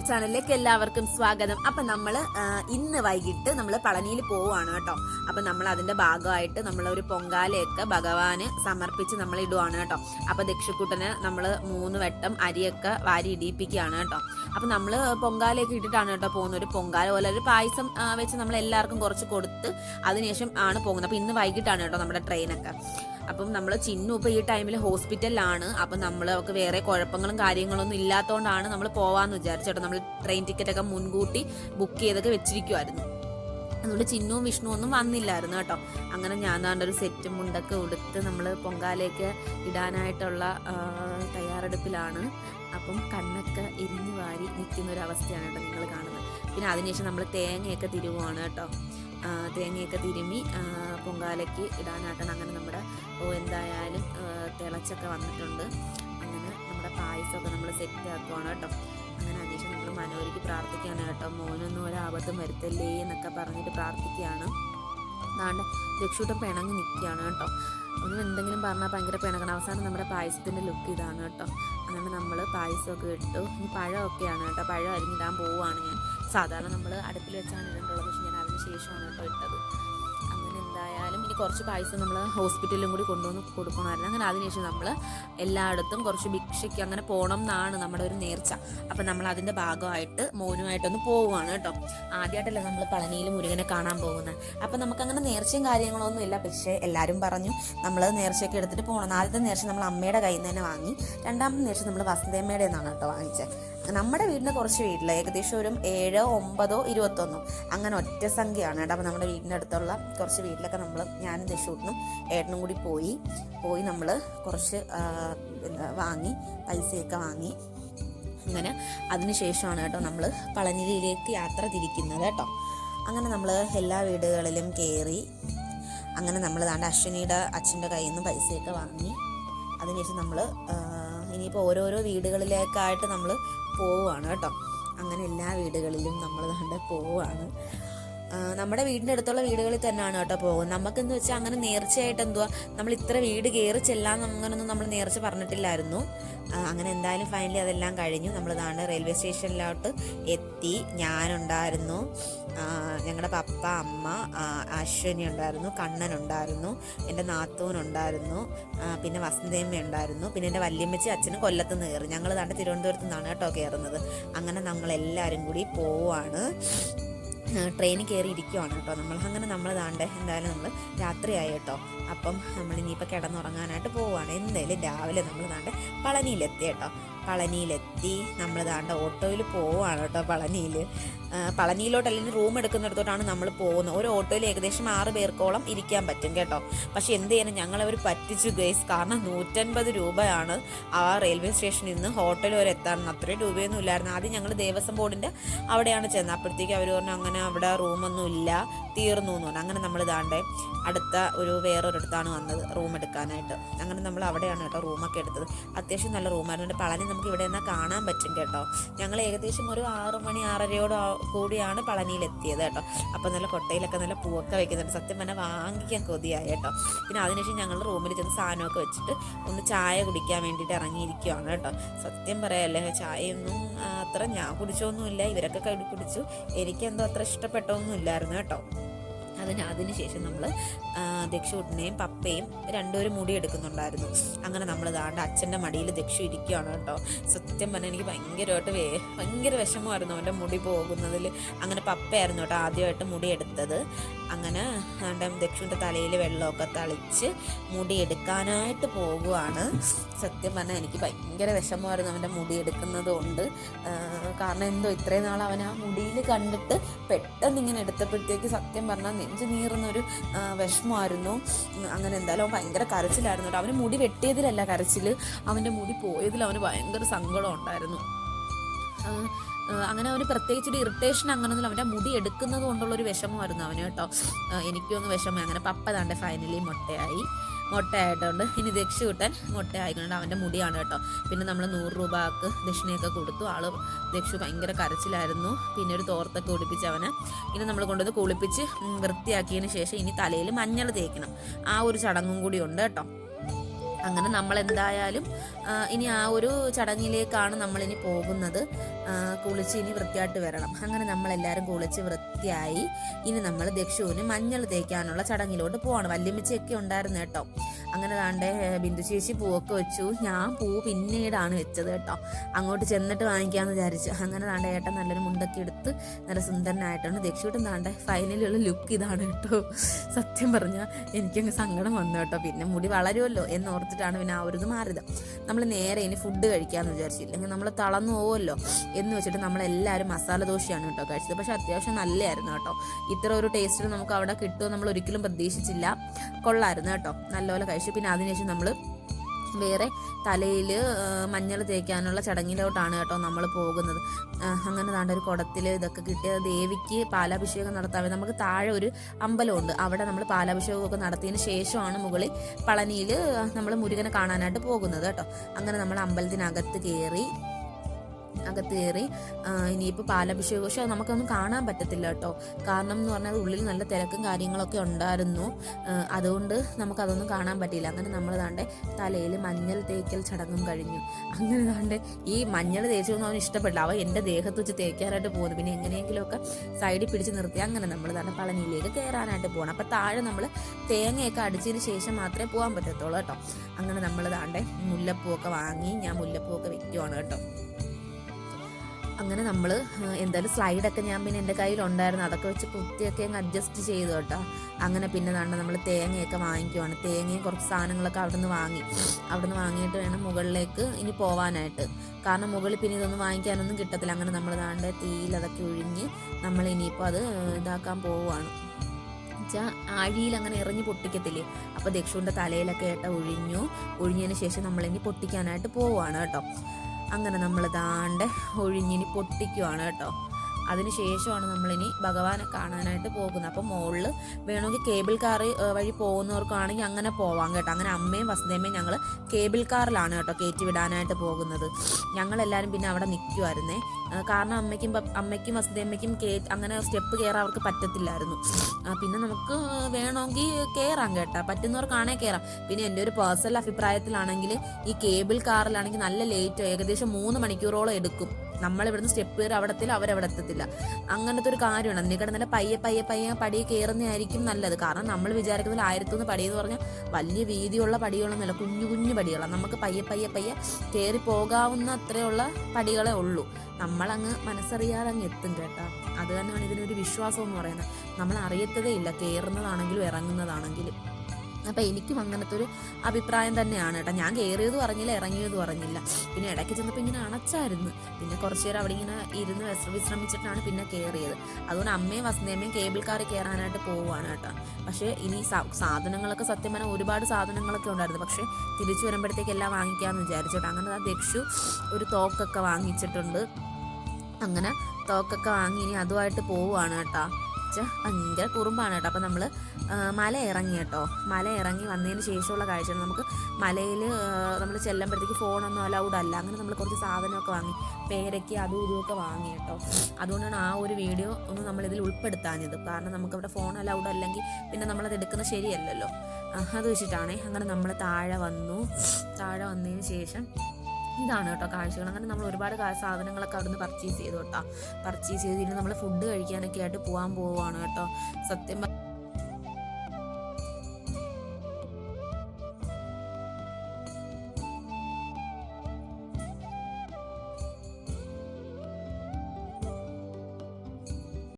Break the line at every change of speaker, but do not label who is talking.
YouTube ചാനലിലേക്ക് എല്ലാവർക്കും സ്വാഗതം. അപ്പൊ നമ്മൾ ഇന്ന് വൈകിട്ട് നമ്മൾ പളനിയിൽ പോവാണ് കേട്ടോ. അപ്പൊ നമ്മൾ അതിന്റെ ഭാഗമായിട്ട് നമ്മൾ ഒരു പൊങ്കാലയൊക്കെ ഭഗവാന് സമർപ്പിച്ച് നമ്മൾ ഇടുവാണ് കേട്ടോ. അപ്പൊ ദക്ഷക്കുട്ടന് നമ്മൾ മൂന്ന് വട്ടം അരിയൊക്കെ വാരി ഇടിയിപ്പിക്കുകയാണ് കേട്ടോ. അപ്പൊ നമ്മൾ പൊങ്കാലയൊക്കെ ഇട്ടിട്ടാണ് കേട്ടോ പോകുന്നത്. ഒരു പൊങ്കാല പോലെ ഒരു പായസം വെച്ച് നമ്മൾ എല്ലാവർക്കും കുറച്ച് കൊടുത്ത് അതിനുശേഷം ആണ് പോകുന്നത്. അപ്പൊ ഇന്ന് വൈകിട്ടാണ് കേട്ടോ നമ്മുടെ ട്രെയിനൊക്കെ അപ്പം നമ്മൾ ചിന്നു ഇപ്പം ഈ ടൈമിൽ ഹോസ്പിറ്റലിലാണ് അപ്പം നമ്മൾ അവർക്ക് വേറെ കുഴപ്പങ്ങളും കാര്യങ്ങളൊന്നും ഇല്ലാത്തതുകൊണ്ടാണ് നമ്മൾ പോവാന്ന് വിചാരിച്ചേട്ടോ. നമ്മൾ ട്രെയിൻ ടിക്കറ്റൊക്കെ മുൻകൂട്ടി ബുക്ക് ചെയ്തൊക്കെ വെച്ചിരിക്കുമായിരുന്നു അതുകൊണ്ട് ചിന്നുവും വിഷ്ണുവും ഒന്നും വന്നില്ലായിരുന്നു കേട്ടോ. അങ്ങനെ ഞാൻ തന്നെ ഒരു സെറ്റും മുണ്ടൊക്കെ ഉടുത്ത് നമ്മൾ പൊങ്കാലയൊക്കെ ഇടാനായിട്ടുള്ള തയ്യാറെടുപ്പിലാണ്. അപ്പം കണ്ണൊക്കെ എരിഞ്ഞു വാരി നിൽക്കുന്ന ഒരു അവസ്ഥയാണ് കേട്ടോ നിങ്ങൾ കാണുന്നത്. പിന്നെ അതിനുശേഷം നമ്മൾ തേങ്ങയൊക്കെ തിരുവാണ് കേട്ടോ. തേങ്ങയൊക്കെ തിരുമ്മി പൊങ്കാലയ്ക്ക് ഇടാനായിട്ടാണ് അങ്ങനെ നമ്മുടെ ഓ എന്തായാലും തിളച്ചൊക്കെ വന്നിട്ടുണ്ട്. അങ്ങനെ നമ്മുടെ പായസമൊക്കെ നമ്മൾ സെറ്റ് ആക്കുവാണ് കേട്ടോ. അങ്ങനെ അതിനുശേഷം നമ്മൾ മനോരിക്ക് പ്രാർത്ഥിക്കുകയാണ് കേട്ടോ. മോനൊന്നും ഒരാപത്തും വരുത്തല്ലേ എന്നൊക്കെ പറഞ്ഞിട്ട് പ്രാർത്ഥിക്കുകയാണ്. അതാണ്ട് രക്ഷൂട്ടം പിണങ്ങി നിൽക്കുകയാണ് കേട്ടോ. ഒന്നും എന്തെങ്കിലും പറഞ്ഞാൽ ഭയങ്കര പിണങ്ങണം. അവസാനം നമ്മുടെ പായസത്തിന്റെ ലുക്ക് ഇതാണ് കേട്ടോ. അങ്ങനെ നമ്മൾ പായസമൊക്കെ ഇട്ടു. ഇനി പഴമൊക്കെയാണ് കേട്ടോ. പഴം അരിഞ്ഞിടാൻ പോവുകയാണ് ഞാൻ. സാധാരണ നമ്മൾ അടുപ്പിൽ വെച്ചാണ് ഇടേണ്ടത്. പക്ഷെ ശേഷമാണ് കേട്ടോ ഇട്ടത്. അങ്ങനെ എന്തായാലും ഇനി കുറച്ച് പായസം നമ്മൾ ഹോസ്പിറ്റലിലും കൂടി കൊണ്ടുവന്ന് കൊടുക്കണമായിരുന്നു. അങ്ങനെ അതിനുശേഷം നമ്മൾ എല്ലായിടത്തും കുറച്ച് ഭിക്ഷയ്ക്ക് അങ്ങനെ പോകണം എന്നാണ് നമ്മുടെ ഒരു നേർച്ച. അപ്പം നമ്മൾ അതിന്റെ ഭാഗമായിട്ട് മോനുമായിട്ടൊന്ന് പോവുകയാണ് കേട്ടോ. ആദ്യമായിട്ടല്ലേ നമ്മൾ പളനിയിൽ മുരുകനെ കാണാൻ പോകുന്നത് അപ്പം നമുക്കങ്ങനെ നേർച്ചയും കാര്യങ്ങളൊന്നും ഇല്ല. പക്ഷേ എല്ലാവരും പറഞ്ഞു നമ്മൾ നേർച്ചയൊക്കെ എടുത്തിട്ട് പോകണം ആദ്യത്തെ നേർച്ച നമ്മൾ അമ്മയുടെ കയ്യിൽ നിന്ന് തന്നെ വാങ്ങി. രണ്ടാമത്തെ നേർച്ച നമ്മൾ വസന്തയമ്മയുടെ നിന്നാണ് കേട്ടോ വാങ്ങിച്ചത് നമ്മുടെ വീടിന്റെ കുറച്ച് വീട്ടിൽ ഏകദേശം ഒരു ഏഴോ ഒമ്പതോ ഇരുപത്തൊന്നോ അങ്ങനെ ഒറ്റ സംഖ്യയാണ് കേട്ടോ. അപ്പോൾ നമ്മുടെ അടുത്തുള്ള കുറച്ച് വീട്ടിലൊക്കെ നമ്മൾ ഞാനും ദശൂട്ടിനും ഏട്ടനും കൂടി പോയി. പോയി നമ്മൾ കുറച്ച് വാങ്ങി പൈസയൊക്കെ വാങ്ങി. അങ്ങനെ അതിനുശേഷമാണ് കേട്ടോ നമ്മൾ പളനിയിലേക്ക് യാത്ര തിരിക്കുന്നത് കേട്ടോ. അങ്ങനെ നമ്മൾ എല്ലാ വീടുകളിലും കയറി അങ്ങനെ നമ്മൾ ദാണ്ട് അശ്വിനിയുടെ അച്ഛന്റെ കയ്യിൽ നിന്ന് പൈസയൊക്കെ വാങ്ങി അതിനുശേഷം നമ്മൾ ഇനിയിപ്പോൾ ഓരോരോ വീടുകളിലേക്കായിട്ട് നമ്മൾ പോവുകയാണ് കേട്ടോ. അങ്ങനെ എല്ലാ വീടുകളിലും നമ്മൾ കണ്ട് പോവുകയാണ് നമ്മുടെ വീടിന്റെ അടുത്തുള്ള വീടുകളിൽ തന്നെയാണ് കേട്ടോ പോകുന്നത്. നമുക്കെന്ന് വെച്ചാൽ അങ്ങനെ നേർച്ചയായിട്ട് എന്തുവാ നമ്മൾ ഇത്ര വീട് കയറി ചെല്ലാം അങ്ങനൊന്നും നമ്മൾ നേർച്ച പറഞ്ഞിട്ടില്ലായിരുന്നു. അങ്ങനെ എന്തായാലും ഫൈനലി അതെല്ലാം കഴിഞ്ഞു. നമ്മൾ ദാണ്ട് റെയിൽവേ സ്റ്റേഷനിലോട്ട് എത്തി. ഞാനുണ്ടായിരുന്നു. ഞങ്ങളുടെ പപ്പ അമ്മ അശ്വിനി ഉണ്ടായിരുന്നു കണ്ണൻ ഉണ്ടായിരുന്നു എന്റെ നാത്തൂനുണ്ടായിരുന്നു ഉണ്ടായിരുന്നു പിന്നെ വസന്തയമ്മ ഉണ്ടായിരുന്നു പിന്നെ എന്റെ വല്യമ്മച്ചി അച്ഛന് കൊല്ലത്ത് നിന്ന് കയറി. ഞങ്ങൾ ദാണ്ട് തിരുവനന്തപുരത്ത് നിന്നാണ് കേട്ടോ കയറുന്നത്. അങ്ങനെ നമ്മളെല്ലാവരും കൂടി പോവാണ്. ട്രെയിനിൽ കയറി ഇരിക്കുവാണ് കേട്ടോ. നമ്മൾ അങ്ങനെ നമ്മൾ ദാണ്ട് എന്തായാലും നമ്മൾ രാത്രിയായി കേട്ടോ. അപ്പം നമ്മൾ ഇനിയിപ്പോൾ കിടന്നുറങ്ങാനായിട്ട് പോവുകയാണ് എന്തായാലും രാവിലെ നമ്മൾ ദാണ്ട് പളനിയിലെത്തി കേട്ടോ. പളനിയിലെത്തി നമ്മൾ ദാണ്ട് ഓട്ടോയിൽ പോവുകയാണ് കേട്ടോ പളനിയിൽ പളനിയിലോട്ട് അല്ലെങ്കിൽ റൂം എടുക്കുന്നിടത്തോട്ടാണ് നമ്മൾ പോകുന്നത്. ഒരു ഓട്ടോയിൽ ഏകദേശം ആറ് പേർക്കോളം ഇരിക്കാൻ പറ്റും കേട്ടോ. പക്ഷെ എന്ത് ഞങ്ങൾ ഞങ്ങളവർ പറ്റിച്ചു ഗൈസ് കാരണം നൂറ്റൻപത് രൂപയാണ് ആ റെയിൽവേ സ്റ്റേഷനിൽ നിന്ന് ഹോട്ടൽ വരെ എത്താൻ. അത്രയും രൂപയൊന്നും ഇല്ലായിരുന്നു. ആദ്യം ഞങ്ങൾ ദേവസ്വം ബോർഡിന്റെ അവിടെയാണ് ചെന്നത്. അപ്പോഴത്തേക്ക് അവർ പറഞ്ഞു അങ്ങനെ അവിടെ റൂമൊന്നും ഇല്ല. തീർന്നു എന്ന് പറഞ്ഞു. അങ്ങനെ നമ്മൾ ഇതാണ്ട് അടുത്ത ഒരു വേറൊരിടത്താണ് വന്നത് റൂം എടുക്കാനായിട്ട്. അങ്ങനെ നമ്മൾ അവിടെയാണ് കേട്ടോ റൂമൊക്കെ എടുത്തത്. അത്യാവശ്യം നല്ല റൂമായിരുന്നു പളനി നമുക്ക് ഇവിടെ നിന്നാൽ കാണാൻ പറ്റും കേട്ടോ. ഞങ്ങൾ ഏകദേശം ഒരു ആറ് മണി ആറരയോട് കൂടിയാണ് പളനിയിലെത്തിയത് കേട്ടോ. അപ്പോൾ നല്ല കൊട്ടയിലൊക്കെ നല്ല പൂവൊക്കെ വെക്കുന്നുണ്ട്. സത്യം പറഞ്ഞാൽ വാങ്ങിക്കാൻ കൊതിയായി കേട്ടോ. പിന്നെ അതിനുശേഷം ഞങ്ങൾ റൂമിൽ ചെന്ന് സാധനമൊക്കെ വെച്ചിട്ട് ഒന്ന് ചായ കുടിക്കാൻ വേണ്ടിയിട്ട് ഇറങ്ങിയിരിക്കുവാണ് കേട്ടോ. സത്യം പറയാല്ലേ ചായയൊന്നും അത്ര ഞാൻ കുടിച്ചൊന്നുമില്ല. ഇവരൊക്കെ കടി കുടിച്ചു. എനിക്കെന്തോ അത്ര ഇഷ്ടപ്പെട്ടൊന്നും ഇല്ലായിരുന്നു കേട്ടോ. അതിന് അതിനുശേഷം നമ്മൾ ദക്ഷുട്ടിനെയും പപ്പയും രണ്ടുപേരും മുടി എടുക്കുന്നുണ്ടായിരുന്നു. അങ്ങനെ നമ്മൾ ദാണ്ട് അച്ഛന്റെ മടിയിൽ ദക്ഷു ഇരിക്കുകയാണ് കേട്ടോ. സത്യം പറഞ്ഞാൽ എനിക്ക് ഭയങ്കരമായിട്ട് വേ ഭയങ്കര വിഷമമായിരുന്നു അവന്റെ മുടി പോകുന്നതിൽ അങ്ങനെ പപ്പയായിരുന്നു കേട്ടോ ആദ്യമായിട്ട് മുടി എടുത്തത്. അങ്ങനെ ദക്ഷുവിന്റെ തലയിൽ വെള്ളമൊക്കെ തളിച്ച് മുടി എടുക്കാനായിട്ട് പോകുവാണ് സത്യം പറഞ്ഞാൽ എനിക്ക് ഭയങ്കര വിഷമമായിരുന്നു അവന്റെ മുടി എടുക്കുന്നത് കൊണ്ട്. കാരണം എന്തോ ഇത്രയും നാൾ അവൻ ആ മുടിയിൽ കണ്ടിട്ട് പെട്ടെന്ന് ഇങ്ങനെ എടുത്തപ്പോഴത്തേക്ക് സത്യം പറഞ്ഞാൽ നെഞ്ചു നീറുന്നൊരു വിഷമമായിരുന്നു. അങ്ങനെ എന്തായാലും അവൻ ഭയങ്കര കരച്ചിലായിരുന്നു. കേട്ടോ അവന് മുടി വെട്ടിയതിലല്ല കരച്ചിൽ അവന്റെ മുടി പോയതിൽ അവന് ഭയങ്കര സങ്കടം ഉണ്ടായിരുന്നു. അങ്ങനെ അവന് പ്രത്യേകിച്ച് ഒരു ഇറിറ്റേഷൻ അങ്ങനൊന്നും അവന്റെ മുടി എടുക്കുന്നത് കൊണ്ടുള്ളൊരു വിഷമമായിരുന്നു അവന് കേട്ടോ. എനിക്കൊന്ന് വിഷമം അങ്ങനെ പപ്പ താണ്ടെ ഫൈനലി മുട്ടയായി. മുട്ടയായിട്ടുണ്ട്. ഇനി ദക്ഷ കിട്ടാൻ മുട്ട ആയിക്കൊണ്ട് അവന്റെ മുടിയാണ് കേട്ടോ. പിന്നെ നമ്മൾ നൂറ് രൂപക്ക് ദക്ഷിണയൊക്കെ കൊടുത്തു. ആൾ ദക്ഷു ഭയങ്കര കരച്ചിലായിരുന്നു. പിന്നെ ഒരു തോർത്തൊക്കെ ഒടിപ്പിച്ച് അവന്. ഇനി നമ്മൾ കൊണ്ടുവന്ന് കുളിപ്പിച്ച് വൃത്തിയാക്കിയതിന് ശേഷം ഇനി തലയിൽ മഞ്ഞൾ തേക്കണം. ആ ഒരു ചടങ്ങും കൂടി ഉണ്ട് കേട്ടോ. അങ്ങനെ നമ്മൾ എന്തായാലും ഇനി ആ ഒരു ചടങ്ങിലേക്കാണ് നമ്മളിനി പോകുന്നത്. കുളിച്ച് ഇനി വൃത്തിയായിട്ട് വരണം. അങ്ങനെ നമ്മളെല്ലാവരും കുളിച്ച് വൃത്തിയായി ഇനി നമ്മൾ ദക്ഷുവിന് മഞ്ഞൾ തേക്കാനുള്ള ചടങ്ങിലോട്ട് പോവാണ്. വല്യമ്മച്ചയൊക്കെ ഉണ്ടായിരുന്നു കേട്ടോ. അങ്ങനെ താണ്ട് ബിന്ദു ചേച്ചി പൂവൊക്കെ വെച്ചു. ഞാൻ പൂ പിന്നീടാണ് വെച്ചത് കേട്ടോ. അങ്ങോട്ട് ചെന്നിട്ട് വാങ്ങിക്കാമെന്ന് വിചാരിച്ചു. അങ്ങനെ താണ്ട ഏട്ടൻ നല്ലൊരു മുണ്ടൊക്കെ എടുത്ത് നല്ല സുന്ദരനായിട്ടാണ് ദക്ഷിട്ടും താണ്ട ഫൈനലിലുള്ള ലുക്ക് ഇതാണ് കേട്ടോ. സത്യം പറഞ്ഞാൽ എനിക്കങ്ങ് സങ്കടം വന്നു കേട്ടോ. പിന്നെ മുടി വളരുമല്ലോ എന്ന് ഓർത്തിട്ടാണ് പിന്നെ ആ ഒരു ഇത് മാറിയത്. നമ്മൾ നേരെ ഇനി ഫുഡ് കഴിക്കാമെന്ന് വിചാരിച്ചു. ഇല്ലെങ്കിൽ നമ്മൾ തളർന്നു പോകുമല്ലോ എന്ന് വെച്ചിട്ട് നമ്മളെല്ലാവരും മസാല ദോശയാണ് കേട്ടോ കഴിച്ചത്. പക്ഷെ അത്യാവശ്യം നല്ലതായിരുന്നു കേട്ടോ. ഇത്ര ഒരു ടേസ്റ്റിൽ നമുക്ക് അവിടെ കിട്ടുമോ നമ്മൾ ഒരിക്കലും പ്രതീക്ഷിച്ചില്ല. കൊള്ളായിരുന്നു കേട്ടോ. നല്ലപോലെ കഴിച്ചു. പിന്നെ അതിനുശേഷം നമ്മൾ വേറെ തലയിൽ മഞ്ഞൾ തേക്കാനുള്ള ചടങ്ങിലോട്ടാണ് കേട്ടോ നമ്മൾ പോകുന്നത്. അങ്ങനെ താണ്ട ഒരു കുടത്തിൽ ഇതൊക്കെ കിട്ടിയ ദേവിക്ക് പാലാഭിഷേകം നടത്താൻ നമുക്ക് താഴെ ഒരു അമ്പലമുണ്ട്. അവിടെ നമ്മൾ പാലാഭിഷേകമൊക്കെ നടത്തിയതിന് ശേഷമാണ് മുകളിൽ പളനിയിൽ നമ്മൾ മുരുകനെ കാണാനായിട്ട് പോകുന്നത് കേട്ടോ. അങ്ങനെ നമ്മൾ അമ്പലത്തിനകത്ത് കയറി അകത്ത് കയറി ഇനിയിപ്പോൾ പാലഭിഷേകം പക്ഷെ നമുക്കൊന്നും കാണാൻ പറ്റത്തില്ല കേട്ടോ. കാരണം എന്ന് പറഞ്ഞാൽ ഉള്ളിൽ നല്ല തിരക്കും കാര്യങ്ങളൊക്കെ ഉണ്ടായിരുന്നു. അതുകൊണ്ട് നമുക്കതൊന്നും കാണാൻ പറ്റിയില്ല. അങ്ങനെ നമ്മൾ താണ്ടെ തലയിൽ മഞ്ഞൾ തേക്കൽ ചടങ്ങും കഴിഞ്ഞു. അങ്ങനെ താണ്ടെ ഈ മഞ്ഞൾ തേച്ചൊന്നും അവന് ഇഷ്ടപ്പെട്ടില്ല. അവൻ എന്റെ ദേഹത്ത് വെച്ച് തേക്കാനായിട്ട് പോകുന്നു. പിന്നെ എങ്ങനെയെങ്കിലുമൊക്കെ സൈഡിൽ പിടിച്ച് നിർത്തി അങ്ങനെ നമ്മൾ താണ്ടെ പളനിയിലേക്ക് കയറാനായിട്ട് പോകണം അപ്പം താഴെ നമ്മൾ തേങ്ങയൊക്കെ അടിച്ചതിന് ശേഷം മാത്രമേ പോകാൻ പറ്റത്തുള്ളൂ കേട്ടോ. അങ്ങനെ നമ്മൾ താണ്ടെ മുല്ലപ്പൂവൊക്കെ വാങ്ങി ഞാൻ മുല്ലപ്പൂ മുല്ലപ്പൂവൊക്കെ വെക്കുവാണ് കേട്ടോ. അങ്ങനെ നമ്മൾ എന്തായാലും സ്ലൈഡൊക്കെ ഞാൻ പിന്നെ എന്റെ കയ്യിലുണ്ടായിരുന്നു. അതൊക്കെ വെച്ച് കുത്തിയൊക്കെ അങ്ങ് അഡ്ജസ്റ്റ് ചെയ്തു കേട്ടോ. അങ്ങനെ പിന്നെ തന്നെ നമ്മൾ തേങ്ങയൊക്കെ വാങ്ങിക്കുവാണ്. തേങ്ങയും കുറച്ച് സാധനങ്ങളൊക്കെ അവിടെ നിന്ന് വാങ്ങി. അവിടെ നിന്ന് വാങ്ങിയിട്ട് വേണം മുകളിലേക്ക് ഇനി പോവാനായിട്ട്. കാരണം മുകളിൽ പിന്നെ ഇതൊന്നും വാങ്ങിക്കാനൊന്നും കിട്ടത്തില്ല. അങ്ങനെ നമ്മൾ താണ്ട് തീയിൽ അതൊക്കെ ഒഴിഞ്ഞ് നമ്മൾ ഇനിയിപ്പോൾ അത് ഇതാക്കാൻ പോവുകയാണ് വെച്ചാൽ ആഴിയിൽ അങ്ങനെ ഇറങ്ങി പൊട്ടിക്കത്തില്ലേ? അപ്പോൾ ദക്ഷുവിന്റെ തലയിലൊക്കെ ഏട്ട ഒഴിഞ്ഞു ഒഴിഞ്ഞതിന് ശേഷം നമ്മളിനി പൊട്ടിക്കാനായിട്ട് പോവുകയാണ് കേട്ടോ. അങ്ങനെ നമ്മൾ ദാണ്ട് ഒഴിഞ്ഞിനി പൊട്ടിക്കുവാണ് കേട്ടോ. അതിന് ശേഷമാണ് നമ്മളിനി ഭഗവാനെ കാണാനായിട്ട് പോകുന്നത്. അപ്പം മുകളിൽ വേണമെങ്കിൽ കേബിൾ കാർ വഴി പോകുന്നവർക്കാണെങ്കിൽ അങ്ങനെ പോവാം കേട്ടോ. അങ്ങനെ അമ്മയും വസുദേമ്മയും ഞങ്ങൾ കേബിൾ കാറിലാണ് കേട്ടോ കയറ്റി വിടാനായിട്ട് പോകുന്നത്. ഞങ്ങളെല്ലാവരും പിന്നെ അവിടെ നിൽക്കുമായിരുന്നേ കാരണം അമ്മയ്ക്കും അമ്മയ്ക്കും വസുദേമ്മയ്ക്കും കേ അങ്ങനെ സ്റ്റെപ്പ് കയറാൻ അവർക്ക് പറ്റത്തില്ലായിരുന്നു. പിന്നെ നമുക്ക് വേണമെങ്കിൽ കയറാം കേട്ടോ. പറ്റുന്നവർക്കാണേ കയറാം പിന്നെ എന്റെ ഒരു പേഴ്സണൽ അഭിപ്രായത്തിലാണെങ്കിൽ ഈ കേബിൾ കാറിലാണെങ്കിൽ നല്ല ലേറ്റ് ഏകദേശം മൂന്ന് മണിക്കൂറോളം എടുക്കും. നമ്മളിവിടുന്ന് സ്റ്റെപ്പ് കയറി അവിടെ എത്തില്ല അവരവിടെ എത്തത്തില്ല. അങ്ങനത്തെ ഒരു കാര്യമാണ്. അതിനേക്കാൾ നല്ല പയ്യെ പയ്യെ പയ്യെ പടി കയറുന്നതായിരിക്കും നല്ലത്. കാരണം നമ്മൾ വിചാരിക്കുന്നതിൽ ആയിരത്തൊന്ന് എന്ന് പറഞ്ഞാൽ വലിയ വീതിയുള്ള പടികളൊന്നുമില്ല. കുഞ്ഞു കുഞ്ഞു പടികളാണ് നമുക്ക് പയ്യെ പയ്യെ പയ്യെ കയറി പോകാവുന്ന അത്രയുള്ള പടികളെ ഉള്ളൂ. നമ്മളങ്ങ് മനസ്സറിയാതെ അങ്ങ് എത്തും കേട്ടോ. അത് തന്നെയാണ് ഇതിനൊരു വിശ്വാസം എന്ന് പറയുന്നത്. നമ്മൾ അറിയത്തതേ ഇല്ല. കയറുന്നതാണെങ്കിലും ഇറങ്ങുന്നതാണെങ്കിലും. അപ്പം എനിക്കും അങ്ങനത്തെ ഒരു അഭിപ്രായം തന്നെയാണ് കേട്ടോ. ഞാൻ കയറിയതും അറിഞ്ഞില്ല ഇറങ്ങിയതും അറിഞ്ഞില്ല. പിന്നെ ഇടയ്ക്ക് ചെന്നപ്പോൾ ഇങ്ങനെ അണച്ചായിരുന്നു. പിന്നെ കുറച്ച് നേരം അവിടെ ഇങ്ങനെ ഇരുന്ന് വിശ്ര- വിശ്രമിച്ചിട്ടാണ് പിന്നെ കയറിയത് അതുകൊണ്ട് അമ്മയും വസന്തയമ്മയും കേബിൾ കാറിൽ കയറാനായിട്ട് പോവുകയാണ് കേട്ടോ. പക്ഷേ ഇനി സാധനങ്ങളൊക്കെ സത്യം പറഞ്ഞാൽ ഒരുപാട് സാധനങ്ങളൊക്കെ ഉണ്ടായിരുന്നു. പക്ഷേ തിരിച്ചു വരുമ്പോഴത്തേക്ക് എല്ലാം വാങ്ങിക്കാമെന്ന് വിചാരിച്ചു അങ്ങനെ ആ ദക്ഷു ഒരു തോക്കൊക്കെ വാങ്ങിച്ചിട്ടുണ്ട്. അങ്ങനെ തോക്കൊക്കെ വാങ്ങി ഇനി അതുമായിട്ട് പോവുകയാണ് കേട്ടോ. ച്ച, ഭയങ്കര കുറുമ്പാണ് കേട്ടോ. അപ്പം നമ്മൾ മല ഇറങ്ങി കേട്ടോ. മല ഇറങ്ങി വന്നതിന് ശേഷമുള്ള കാഴ്ചയാണ്. നമുക്ക് മലയിൽ നമ്മൾ ചെല്ലുമ്പോഴത്തേക്ക് ഫോണൊന്നും അലൗഡ് അല്ല. അങ്ങനെ നമ്മൾ കുറച്ച് സാധനമൊക്കെ വാങ്ങി പേരയ്ക്ക് അതും ഇതും ഒക്കെ വാങ്ങി കേട്ടോ. അതുകൊണ്ടാണ് ആ ഒരു വീഡിയോ ഒന്ന് നമ്മളിതിൽ ഉൾപ്പെടുത്താഞ്ഞത്. കാരണം നമുക്കവിടെ ഫോൺ അലൗഡ് അല്ലെങ്കിൽ പിന്നെ നമ്മളത് എടുക്കുന്നത് ശരിയല്ലല്ലോ. അത് വെച്ചിട്ടാണേ. അങ്ങനെ നമ്മൾ താഴെ വന്നു. താഴെ വന്നതിന് ശേഷം ഇതാണ് കേട്ടോ കാഴ്ചകൾ. അങ്ങനെ നമ്മൾ ഒരുപാട് സാധനങ്ങളൊക്കെ അവിടുന്ന് പർച്ചേസ് ചെയ്തു കേട്ടോ. പർച്ചേസ് ചെയ്തിട്ട് നമ്മൾ ഫുഡ് കഴിക്കാനൊക്കെ ആയിട്ട് പോകാൻ പോവാണ് കേട്ടോ. സത്യം